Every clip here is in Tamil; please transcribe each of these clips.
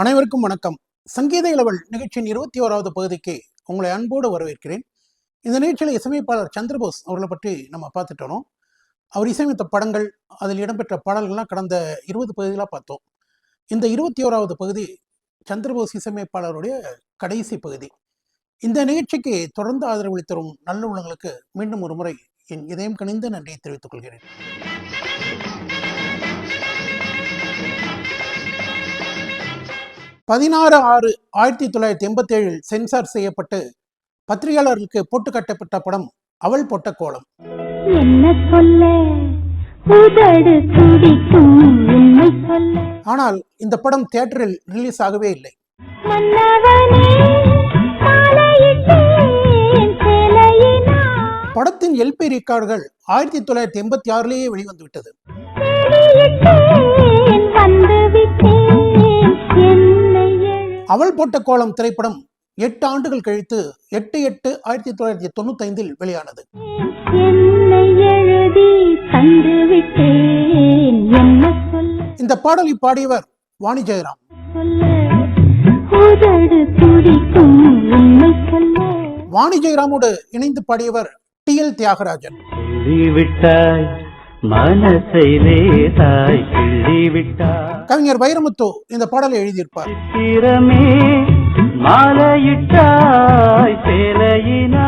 அனைவருக்கும் வணக்கம். சங்கீத இளவல் நிகழ்ச்சியின் இருபத்தி ஓராவது பகுதிக்கு உங்களை அன்போடு வரவேற்கிறேன். இந்த நிகழ்ச்சியில் இசையமைப்பாளர் சந்திரபோஸ் அவர்களை பற்றி நம்ம பார்த்துட்டு வரோம். அவர் இசையமைத்த படங்கள் அதில் இடம்பெற்ற பாடல்கள்லாம் கடந்த இருபது பகுதிகளாக பார்த்தோம். இந்த இருபத்தி ஓராவது பகுதி சந்திரபோஸ் இசையமைப்பாளருடைய கடைசி பகுதி. இந்த நிகழ்ச்சிக்கு தொடர்ந்து ஆதரவு தரும் நல்ல உள்ளங்களுக்கு மீண்டும் ஒரு முறை என் இதயம் கனிந்த நன்றியை தெரிவித்துக் கொள்கிறேன். பதினாறு ஆறு ஆயிரத்தி தொள்ளாயிரத்தி எண்பத்தி ஏழில் சென்சார் செய்யப்பட்டு பத்திரிகையாளர்களுக்கு போட்டு கட்டப்பட்ட படம் அவள் போட்ட கோலம். ஆனால் இந்த படம் தியேட்டரில் ரிலீஸ் ஆகவே இல்லை. படத்தின் எல்பி ரெக்கார்டுகள் ஆயிரத்தி தொள்ளாயிரத்தி எண்பத்தி ஆறிலேயே வெளிவந்து அவள் போட்ட கோலம் திரைப்படம் எட்டு ஆண்டுகள் கழித்து எட்டு எட்டு ஆயிரத்தி தொள்ளாயிரத்தி தொண்ணூத்தி ஐந்தில் வெளியானது. இந்த பாடலை பாடியவர் வாணி ஜெயராம். வாணி ஜெயராமோடு இணைந்து பாடியவர் டி எல் தியாகராஜன். மனசை லேசாய் கிள்ளி விட்டாய் கவிஞர் வைரமுத்து இந்த பாடலை எழுதியிருப்பார். சித்திரமே மாலையிட்டாய் சேலையினா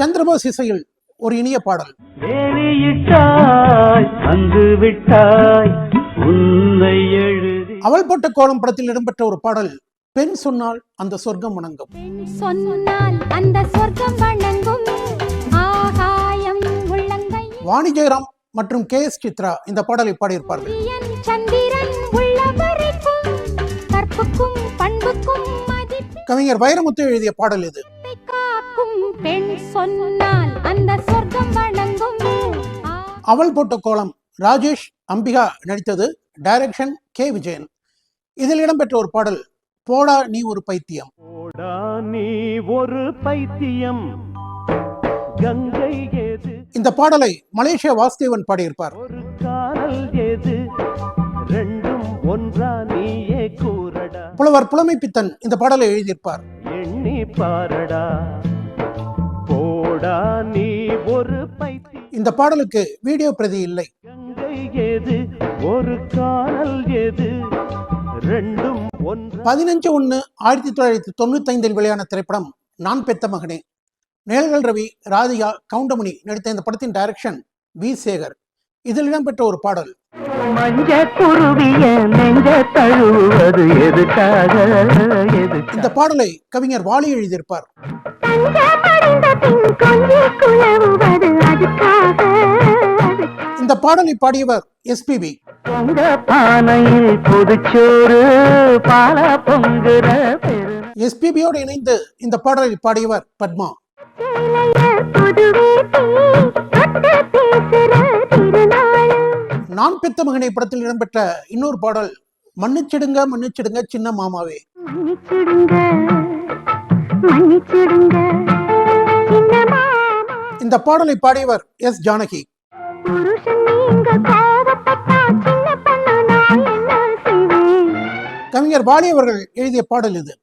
சந்திரபோஸ் இசையில் ஒரு இனிய பாடல். வேலியிட்டாய் வந்து விட்டாய் உன்னை எழுதி. அவள் போட்ட கோலம் படத்தில் இடம்பெற்ற ஒரு பாடல் பெண் சொன்னால் அந்த சொர்க்கம் வணங்கும். பெண் சொன்னால் அந்த சொர்க்கம் வணங்கும். ஆகாயம் உள்ளங்கை வாணி ஜெயராம் மற்றும் கே எஸ் சித்ரா இந்த பாடலை பாடியிருப்பார்கள். கவிஞர் வைரமுத்து எழுதிய பாடல் இது. காக்கும் பெண் சொன்னால் அந்த சொர்க்கம் வணங்கும். ஆ- அவள் போட்ட கோலம் ராஜேஷ் அம்பிகா நடித்தது டைரக்ஷன் கே விஜயன். இதில் இடம்பெற்ற ஒரு பாடல் போடா நீ ஒரு பைத்தியம். போடா நீ ஒரு பைத்தியம். கங்கை இந்த பாடலை மலேசியா வாசுதேவன் பாடியிருப்பார். புலவர் புலமை பித்தன் இந்த பாடலை எழுதியிருப்பார். இந்த பாடலுக்கு வீடியோ பிரதி இல்லை. ஒரு காதல் ஏது? ரெண்டும் பதினஞ்சு ஒன்று ஆயிரத்தி தொள்ளாயிரத்தி தொண்ணூத்தைந்தில் வெளியான திரைப்படம் நான் பெத்த மகனே. நேல்கள் ரவி ராதிகா கவுண்டமணி நடித்த இந்த படத்தின் டைரக்ஷன் வி. சேகர். இதில் இடம்பெற்ற ஒரு பாடல். இந்த பாடலை கவிஞர் வாலி எழுதியிருப்பார். இந்த பாடலை பாடியவர் எஸ்பிபி எஸ்பிபியோடு இணைந்து இந்த பாடலை பாடியவர் பத்மா. நான் பெத்த மகனை படத்தில் இடம்பெற்ற இன்னொரு பாடல் மன்னிச்சிடுங்க மன்னிச்சிடுங்க சின்ன மாமாவே. இந்த பாடலை பாடியவர் எஸ் ஜானகி. கவிஞர் வாலி அவர்கள் எழுதிய பாடல் இது.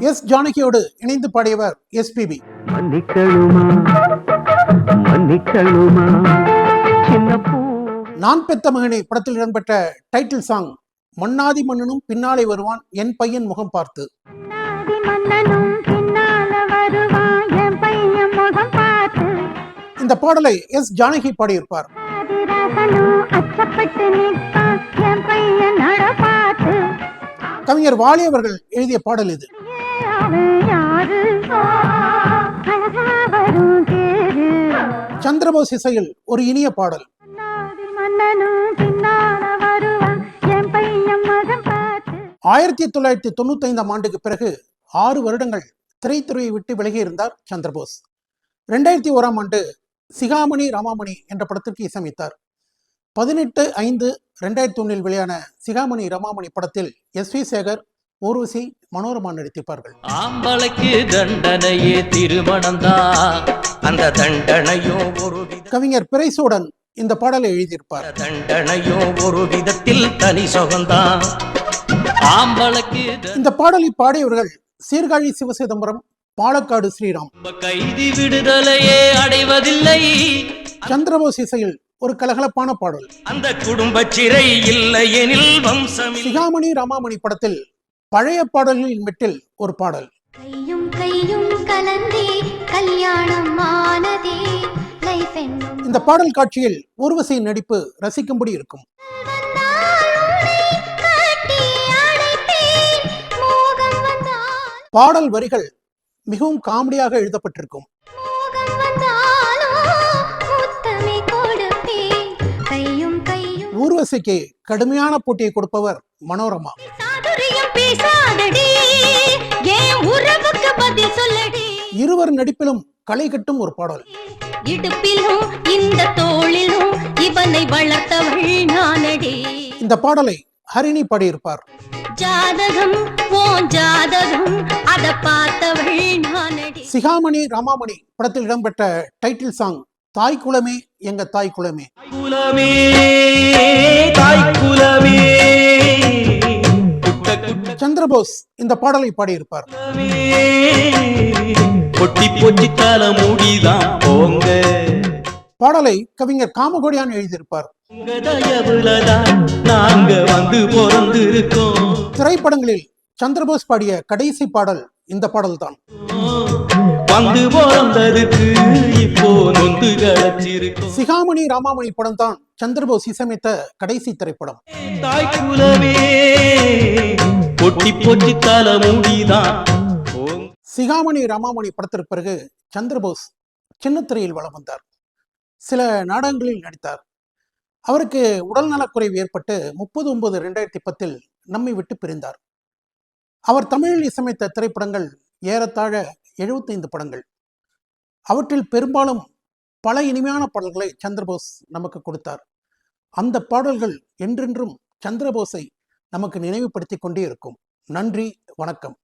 எஸ் ஜானகியோடு இணைந்து பாடியவர் எஸ்பிபி நான் பெத்த மகனை படத்தில் இடம்பெற்ற டைட்டில் சாங் மன்னாதி மன்னனும் பின்னாலே வருவான் என் பையன் முகம் பார்த்து. நாதி மன்னனும் பின்னால வருவான் என் பையன் முகம் பார்த்து. இந்த பாடலை எஸ் ஜானகி பாடியிருப்பார். கவிஞர் வாலி அவர்கள் எழுதிய பாடல் இது. சந்திரபோஸ் இசையில் ஒரு இனிய பாடல். ஆயிரத்தி தொள்ளாயிரத்தி தொண்ணூத்தைந்தாம் ஆண்டுக்கு பிறகு ஆறு வருடங்கள் திரைத்துறையை விட்டு விலகி இருந்தார் சந்திரபோஸ். ரெண்டாயிரத்தி ஓராம் ஆண்டு சிகாமணி ராமாமணி என்ற படத்திற்கு இசையமைத்தார். பதினெட்டு ஐந்து ரெண்டாயிரத்தி ஒன்றில் வெளியான சிகாமணி ரமாமணி படத்தில் எஸ் வி சேகர் ஊர்வசி மனோரமா நடித்திருப்பார்கள். ஆம்பளைக்கு தண்டனையே திருமணம்தான் அந்த தண்டனையும் ஒரு கவிஞர் பிரைசோடன் இந்த பாடலை எழுதியிருப்பார். தண்டனையோ ஒரு விதத்தில் தனி சுகந்தான் ஆம்பளுக்கு இந்த பாடலை பாடியவர்கள் சீர்காழி சிவசிதம்பரம் பாலக்காடு ஸ்ரீராம். கைதி விடுதலையே அடைவதில்லை. சந்திரபோஸ் இசையில் ஒரு கலகலப்பான பாடல். அந்த குடும்ப சிறை இல்லை எனில் வம்சம் சிகாமணி ராமாமணி படத்தில் பழைய பாடல்களின் மெட்டில் ஒரு பாடல். கையும் கையும் கலந்தே கல்யாணம் ஆனதே இந்த பாடல் காட்சியில் ஊர்வசி நடிப்பு ரசிக்கும்படி இருக்கும். பாடல் வரிகள் மிகவும் காமெடியாக எழுதப்பட்டிருக்கும். ஊர்வசிக்கு கடுமையான போட்டியை கொடுப்பவர் மனோரமா. இருவர் நடிப்பிலும் களை கட்டும் ஒரு பாடல். இடுப்பிலும் இந்த தோளிலும் இவனை வளர்த்தவள் நானடி. இந்த பாடலை ஹரிணி பாடியிருப்பார். ஜாதகம் ஓ ஜாதகம் அத பார்த்தவள் நானடி. சிகாமணி ராமாமணி படத்தில் இடம்பெற்ற டைட்டில் சாங் தாய் குலமே எங்க தாய் குலமே சந்திரபோஸ் இந்த பாடலை பாடியிருப்பார். பாடலை கவிஞர் காமகோடியான் எழுதியிருப்பார். திரைப்படங்களில் சந்திரபோஸ் பாடிய கடைசி பாடல் இந்த பாடல்தான். வந்து பிறந்ததுக்கு இப்போ நொந்து களைச்சிருக்கோம். சிகாமணி ராமாமணி படம் தான் சந்திரபோஸ் இசையமைத்த கடைசி திரைப்படம். தாய் குலமே கொட்டி போச்சு தல முடிதான் போங்க சிகாமணி ராமாமணி படத்திற்கு பிறகு சந்திரபோஸ் சின்னத்திரையில் வலம் வந்தார். சில நாடகங்களில் நடித்தார். அவருக்கு உடல்நலக்குறைவு ஏற்பட்டு முப்பது ஒன்பது ரெண்டாயிரத்தி பத்தில் நம்மை விட்டு பிரிந்தார். அவர் தமிழில் இசையமைத்த திரைப்படங்கள் ஏறத்தாழ எழுபத்தைந்து படங்கள். அவற்றில் பெரும்பாலும் பல இனிமையான பாடல்களை சந்திரபோஸ் நமக்கு கொடுத்தார். அந்த பாடல்கள் என்றென்றும் சந்திரபோஸை நமக்கு நினைவுபடுத்தி கொண்டே இருக்கும். நன்றி வணக்கம்.